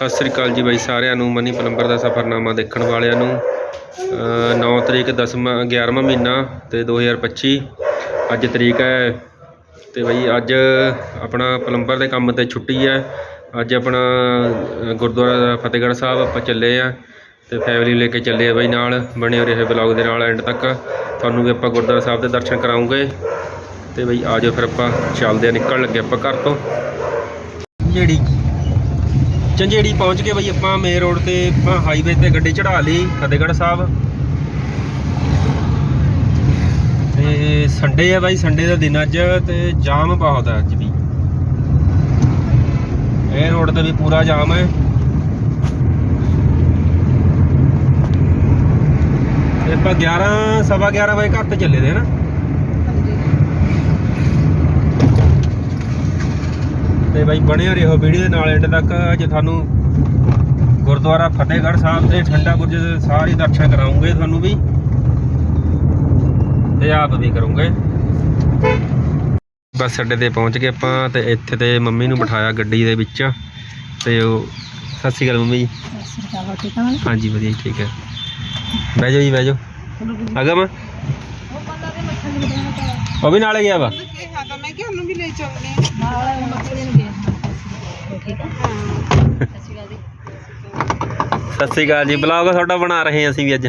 ਸਤਿ ਸ੍ਰੀ ਅਕਾਲ ਜੀ ਬਾਈ ਸਾਰਿਆਂ ਨੂੰ ਮਨੀ ਪਲੰਬਰ ਦਾ ਸਫ਼ਰਨਾਮਾ ਦੇਖਣ ਵਾਲਿਆਂ ਨੂੰ। ਅ, 9 ਤਰੀਕ 10ਵਾਂ 11ਵਾਂ ਮਹੀਨਾ ਤੇ 2025 ਅੱਜ ਤਰੀਕ ਹੈ ਤੇ ਬਾਈ ਅੱਜ ਆਪਣਾ ਪਲੰਬਰ ਦੇ ਕੰਮ ਤੇ ਛੁੱਟੀ ਹੈ। ਅੱਜ ਆਪਣਾ ਗੁਰਦੁਆਰਾ ਫਤਿਹਗੜ੍ਹ ਸਾਹਿਬ ਆਪਾਂ ਚੱਲੇ ਆ ਤੇ ਫੈਮਿਲੀ ਲੈ ਕੇ ਚੱਲੇ ਆ ਬਾਈ ਨਾਲ ਬਣੇ ਹੋ ਰਹੇ ਬਲੌਗ ਦੇ ਨਾਲ ਐਂਡ ਤੱਕ। ਤੁਹਾਨੂੰ ਵੀ ਆਪਾਂ ਗੁਰਦੁਆਰਾ ਸਾਹਿਬ ਦੇ ਦਰਸ਼ਨ ਕਰਾਉਂਗੇ। ਤੇ ਬਈ ਆਜੋ ਫਿਰ ਆਪਾਂ ਚੱਲਦੇ ਆ ਨਿਕਲਣ ਲੱਗੇ ਆਪਾਂ ਘਰ ਤੋਂ। ਜਿਹੜੀ ਚੰਜੇੜੀ ਪਹੁੰਚ ਕੇ ਬਈ ਆਪਾਂ ਮੇਨ ਰੋਡ ਤੇ, ਆਪਾਂ ਹਾਈਵੇ ਤੇ ਗੱਡੀ ਚੜਾ ਲਈ, ਫਤਿਹਗੜ੍ਹ ਸਾਹਿਬ। ਤੇ ਸੰਡੇ ਹੈ ਬਾਈ ਸੰਡੇ ਦਾ ਦਿਨ ਅੱਜ, ਤੇ ਜਾਮ ਬਹੁਤ ਹੈ ਅੱਜ ਵੀ। ਇਹ ਰੋਡ ਤੇ ਵੀ ਪੂਰਾ ਜਾਮ ਹੈ। ਤੇ ਆਪਾਂ 11 ਸਵਾ 11 ਵਜੇ ਘਰ ਤੇ ਚੱਲੇ ਦੇ ਨਾ। ਤੇ ਬਾਈ ਬਣੇ ਰਹੋ ਵੀਡੀਓ ਦੇ ਨਾਲ ਐਂਡ ਤੱਕ ਅੱਜ ਤੁਹਾਨੂੰ ਗੁਰਦੁਆਰਾ ਫਤਿਹਗੜ੍ਹ ਸਾਹਿਬ ਤੇ ਠੰਡਾ ਬੁਰਜ ਦੇ ਸਾਰੇ ਦਰਸ਼ਨ ਕਰਾਉਂਗੇ ਤੁਹਾਨੂੰ ਵੀ ਤੇ ਆਪ ਵੀ ਕਰੂੰਗੇ। ਬੱਸ ਅੱਡੇ ਤੇ ਪਹੁੰਚ ਗਏ ਆਪਾਂ ਤੇ ਇੱਥੇ ਤੇ ਮੰਮੀ ਨੂੰ ਬਿਠਾਇਆ ਗੱਡੀ ਦੇ ਵਿੱਚ ਤੇ ਉਹ, ਸਤਿ ਸ਼੍ਰੀ ਅਕਾਲ ਮੰਮੀ ਜੀ। ਸਰਕਾਰ ਠੀਕ ਆ ਹਾਂਜੀ, ਵਧੀਆ ਠੀਕ ਹੈ। ਬਹਿ ਜਾਓ ਜੀ, ਬਹਿ ਜਾਓ। ਅਗਮ? ਉਹ ਵੀ ਨਾਲੇ ਗਿਆ ਵਾ। ਮੈਂ ਕਿ ਉਹਨੂੰ ਵੀ ਲੈ ਚੱਲਦੇ ਸਤਿ ਸ਼੍ਰੀ ਅਕਾਲ ਜੀ। ਬਲੌਗ ਤੁਹਾਡਾ ਬਣਾ ਰਹੇ ਹਾਂ ਅਸੀਂ ਵੀ ਅੱਜ।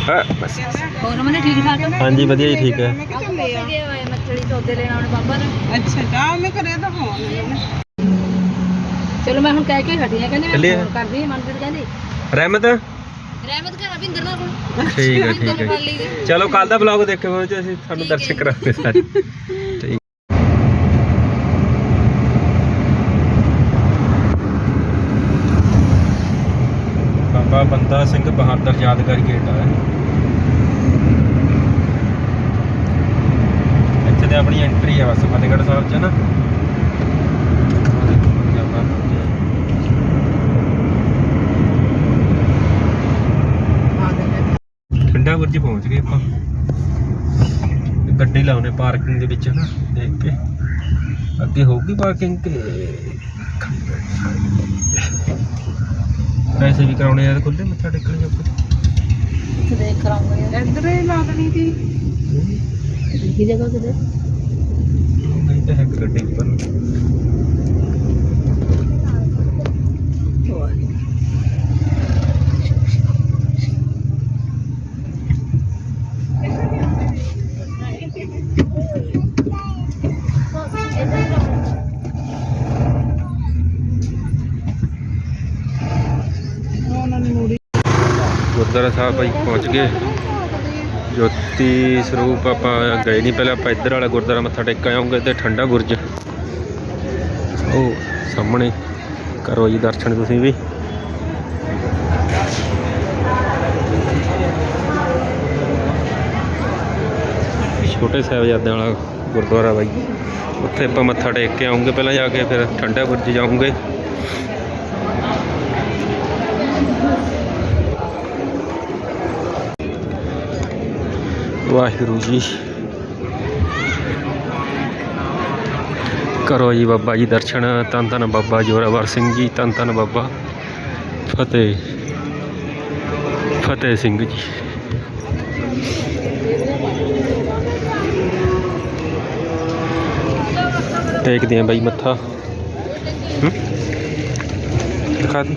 ਹਾਂ, ਬਸ। ਹੋਰ ਮਨੇ ਠੀਕ ਠਾਕ ਹਾਂਜੀ ਵਧੀਆ ਜੀ ਠੀਕ ਹੈ। ਮੈਂ ਚੱਲੇ ਆ। ਗਏ ਹੋਏ ਮੱਛੀ ਸੌਦੇ ਲੈਣ ਆਉਣੇ ਬਾਬਾ ਨੇ। ਅੱਛਾ ਜਾ ਮੈਂ ਕਰਿਆ ਤਾਂ ਫੋਨ ਚਲੋ ਮੈਂ ਹੁਣ ਕਹਿ ਕੇ ਹਟੀ ਆ ਕਹਿੰਦੀ ਚੱਲੀਏ। ਮੈਂ ਫੋਨ ਕਰਦੀ ਹਾਂ, ਮਨਪ੍ਰੀਤ ਕਹਿੰਦੀ। ਰਹਿਮਤ? ਰਹਿਮਤ ਘਰ ਅਭਿੰਦਰ ਨਾਲ ਕੋਲ ਠੀਕ ਹੈ ਠੀਕ ਹੈ ਲਈ ਚਲੋ ਕੱਲ ਦਾ ਬਲੌਗ ਦੇਖਿਓ ਪਹੁੰਚੇ ਅਸੀਂ ਤੁਹਾਨੂੰ ਦਰਸ਼ਨ ਕਰਾਂਗੇ ਸਾਰੇ। ਠੀਕ। ਬਾਬਾ ਬੰਦਾ ਸਿੰਘ ਬਹਾਦਰ ਯਾਦਗਾਰੀ ਗੇਟ ਆ। ਇੱਥੇ ਤੇ ਆਪਣੀ ਐਂਟਰੀ ਆ ਬਸ ਫਤਿਹਗੜ੍ਹ ਸਾਹਿਬ ਚ ਨਾ। ਠੰਡਾ ਬੁਰਜ ਪਹੁੰਚ ਗਏ ਆਪਾਂ। ਗੱਡੀ ਲਾਉਨੇ ਪਾਰਕਿੰਗ ਦੇ ਵਿੱਚ ਨਾ ਦੇਖ ਕੇ। ਅੱਗੇ ਹੋਊਗੀ ਪਾਰਕਿੰਗ ਤੇ ਪੈਸੇ ਵੀ ਕਰਾਉਣੇ ਆ ਖੁੱਲੇ ਮੱਥਾ ਟੇਕਣ ਜੋਗੇ ਦੇਖ ਕਰਾਂਗੇ ਇੱਧਰ ਹੀ ਲਾ ਦੇਣੀ ਸੀ। ਕੀ ਜਗ੍ਹਾ ਤੇ ਦੇਖ ਨਹੀਂ ਤਾਂ ਹੈ ਗੱਡੀ ਉੱਪਰ। ਗੁਰਦੁਆਰਾ ਸਾਹਿਬ ਭਾਈ ਪਹੁੰਚ ਗਏ। ਜੋਤੀ ਸਰੂਪ ਆਪਾਂ ਗਏ ਨਹੀਂ ਪਹਿਲਾਂ, ਆਪਾਂ ਇੱਧਰ ਵਾਲਾ ਗੁਰਦੁਆਰਾ ਮੱਥਾ ਟੇਕ ਆਉਂਗੇ ਤੇ ਠੰਡਾ ਗੁਰਜ। ਉਹ ਸਾਹਮਣੇ ਕਰੋ ਜੀ ਦਰਸ਼ਨ ਤੁਸੀਂ ਵੀ। ਛੋਟੇ ਸਾਹਿਬਜ਼ਾਦਿਆਂ ਵਾਲਾ ਗੁਰਦੁਆਰਾ ਬਾਈ। ਉੱਥੇ ਆਪਾਂ ਮੱਥਾ ਟੇਕ ਕੇ ਆਉਂਗੇ, ਪਹਿਲਾਂ ਜਾ ਕੇ ਫਿਰ ਠੰਡਾ ਗੁਰਜ ਜਾਉਂਗੇ ਵਾਹਿਗੁਰੂ ਜੀ। ਕਰੋ ਜੀ ਬਾਬਾ ਜੀ ਦਰਸ਼ਨ। ਧੰਨ ਧੰਨ ਬਾਬਾ ਜੋਰਾਵਰ ਸਿੰਘ ਜੀ, ਧੰਨ ਧੰਨ ਬਾਬਾ ਫਤਿਹ। ਫਤਿਹ ਸਿੰਘ ਜੀ। ਟੇਕਦੇ ਆ ਬਾਈ ਮੱਥਾ। ਹੂੰ? ਦਿਖਾ ਦੀ।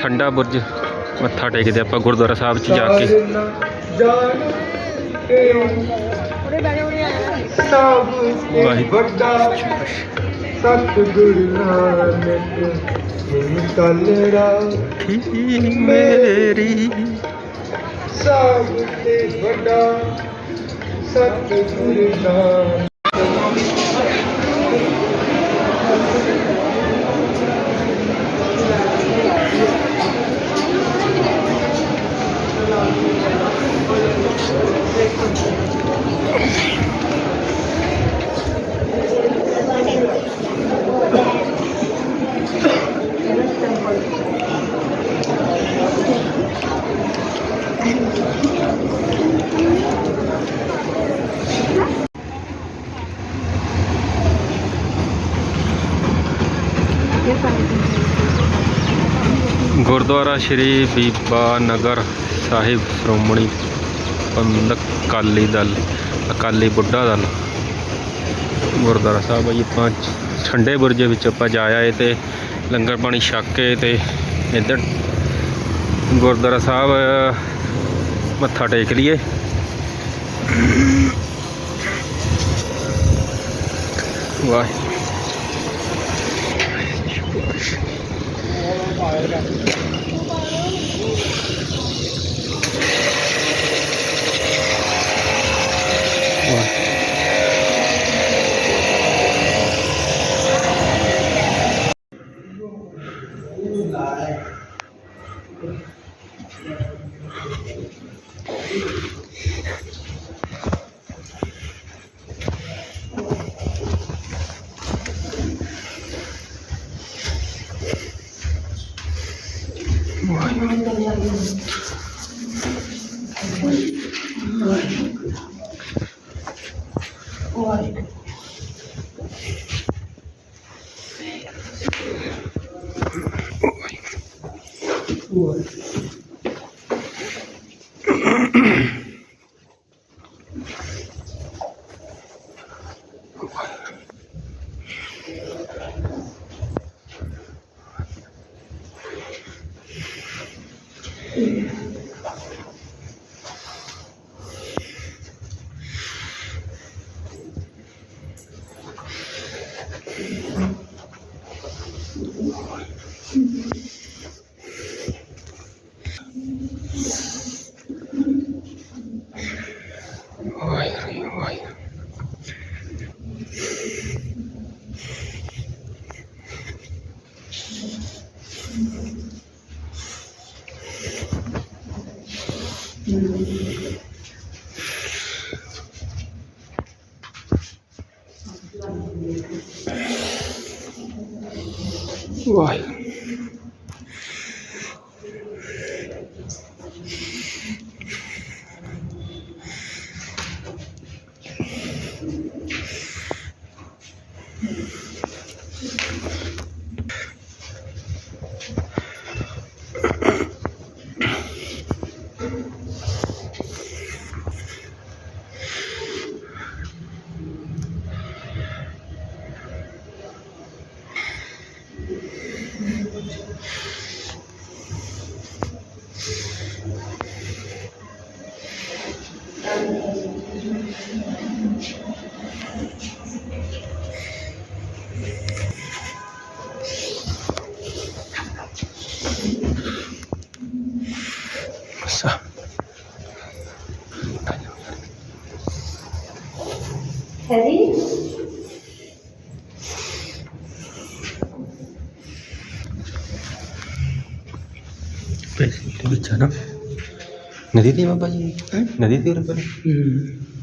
ਠੰਡਾ ਬੁਰਜ ਮੱਥਾ ਟੇਕਦੇ ਆਪਾਂ ਗੁਰਦੁਆਰਾ ਸਾਹਿਬ 'ਚ ਜਾ ਕੇ ਸਾਇਨਾ ਜਾਣ ਕੇ ਸਭ ਤੇ ਵਾਹਿਗੁਰੂ। ਵੱਡਾ ਸਤਿਗੁਰੂ ਨਾਨਕ ਜਿਨ ਕਲੜਾ ਮੇਰੀ ਸਭ ਤੇ ਵੱਡਾ ਸਤਿਗੁਰੂ ਨਾਨਕ ਗੁਰਦੁਆਰਾ ਸ਼੍ਰੀ ਬੀਬਾ ਨਗਰ ਸਾਹਿਬ ਸ਼੍ਰੋਮਣੀ ਪੰਥਕ ਅਕਾਲੀ ਦਲ, ਅਕਾਲੀ ਬੁੱਢਾ ਦਲ। ਗੁਰਦੁਆਰਾ ਸਾਹਿਬ ਆ ਜੀ, ਆਪਾਂ ਠੰਡੇ ਬੁਰਜੇ ਵਿੱਚ ਆਪਾਂ ਜਾ ਆਏ ਤੇ ਲੰਗਰ ਪਾਣੀ ਛੱਕ ਕੇ ਤੇ ਇੱਧਰ ਗੁਰਦੁਆਰਾ ਸਾਹਿਬ ਮੱਥਾ ਟੇਕ ਲਈਏ। ਵਾਹ பாருங்க ਵਾਹਿਗੁਰੂ ਵਾਹਿਗੁਰੂ ਵਾਹਿਗੁਰੂ ਸਾ ਪੈਸੇ ਵਿੱਚ ਆ ਨਾ ਨਦੀ ਦੀ ਬਾਬਾ ਜੀ ਨਦੀ ਦੀ ਉਰੇ ਪਰ ਸੁਣ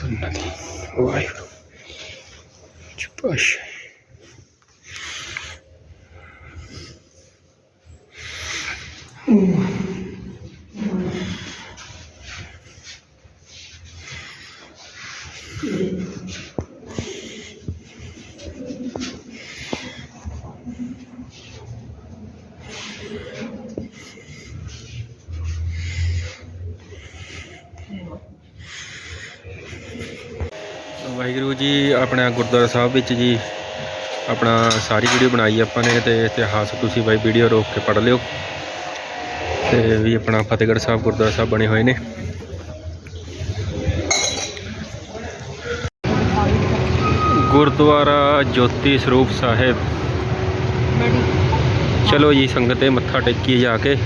passando ali. O Ivro. Tipo, poxa. Mm-hmm. ਆਪਣਾ ਗੁਰਦੁਆਰਾ ਸਾਹਿਬ ਵਿੱਚ ਜੀ, ਆਪਣਾ ਸਾਰੀ ਵੀਡੀਓ ਬਣਾਈ ਆਪਾਂ ਨੇ ਤੇ ਇਤਿਹਾਸ ਤੁਸੀਂ ਬਾਈ ਵੀਡੀਓ ਰੋਕ ਕੇ ਪੜ੍ਹ ਲਿਓ। ਤੇ ਵੀ ਆਪਣਾ ਫਤਿਹਗੜ੍ਹ ਸਾਹਿਬ ਗੁਰਦੁਆਰਾ ਸਾਹਿਬ ਬਣੇ ਹੋਏ ਨੇ। ਗੁਰਦੁਆਰਾ ਜੋਤੀ ਸਰੂਪ ਸਾਹਿਬ। ਚਲੋ ਜੀ, ਸੰਗਤੇ ਮੱਥਾ ਟੇਕੀ ਜਾ ਕੇ।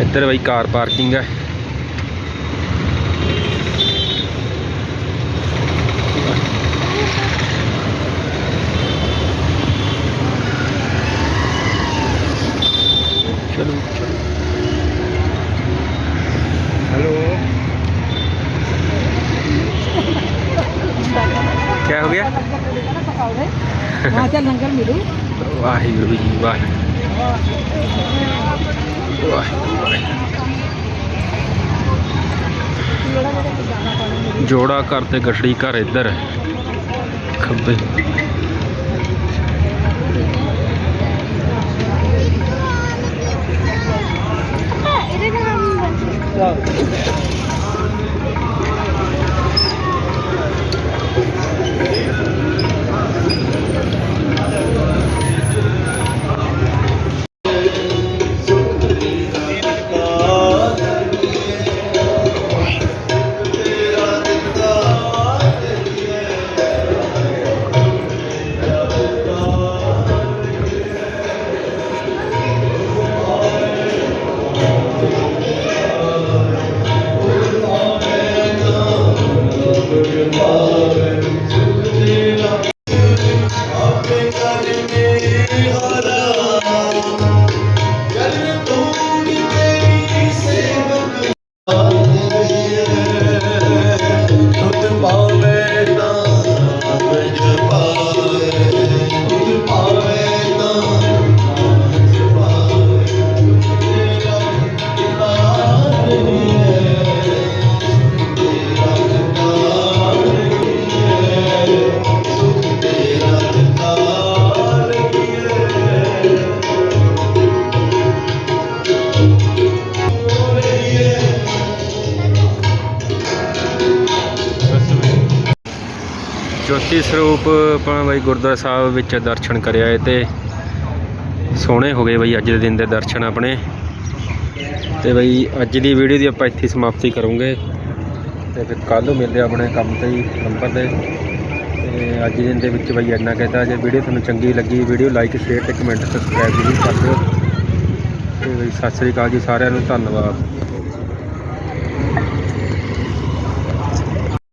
ਇੱਧਰ ਬਈ ਕਾਰ ਪਾਰਕਿੰਗ ਹੈ ਚਲੋ हेलो ਕੀ ਹੋ ਗਿਆ ਹਾਂ ਚੱਲ ਲੰਗਰ ਮਿਲੂ ਵਾਹਿਗੁਰੂ ਵਾਹਿਗੁਰੂ ਜੋੜਾ ਘਰ ਤੇ ਗਠੜੀ ਘਰ ਇੱਧਰ ਹੈ। ਖੱਬੇ। ਜੋਤੀ ਸਰੂਪ ਆਪਾਂ ਬਾਈ ਗੁਰਦੁਆਰਾ ਸਾਹਿਬ ਵਿੱਚ ਦਰਸ਼ਨ ਕਰਿਆ ਏ ਤੇ ਸੋਹਣੇ ਹੋ ਗਏ ਬਾਈ ਅੱਜ ਦੇ ਦਿਨ ਦੇ ਦਰਸ਼ਨ ਆਪਣੇ। ਤੇ ਬਾਈ ਅੱਜ ਦੀ ਵੀਡੀਓ ਦੀ ਆਪਾਂ ਇੱਥੇ ਸਮਾਪਤੀ ਕਰੂੰਗੇ। ਤੇ ਫਿਰ ਕੱਲ੍ਹ ਨੂੰ ਮਿਲਦੇ ਹਾਂ ਆਪਣੇ ਕੰਮ ਤੇ ਹੀ ਨੰਬਰ ਤੇ। ਤੇ ਅੱਜ ਦੇ ਦਿਨ ਦੇ ਵਿੱਚ ਬਾਈ ਇੰਨਾ ਕਹਿੰਦਾ ਜੇ ਵੀਡੀਓ ਤੁਹਾਨੂੰ ਚੰਗੀ ਲੱਗੀ, ਵੀਡੀਓ ਲਾਈਕ, ਸ਼ੇਅਰ ਤੇ ਕਮੈਂਟ ਸਬਸਕ੍ਰਾਈਬ ਜ਼ਰੂਰ ਕਰ ਦਿਓ। ਤੇ ਬਾਈ ਸਤਿ ਸ੍ਰੀ ਅਕਾਲ ਜੀ ਸਾਰਿਆਂ ਨੂੰ, ਧੰਨਵਾਦ।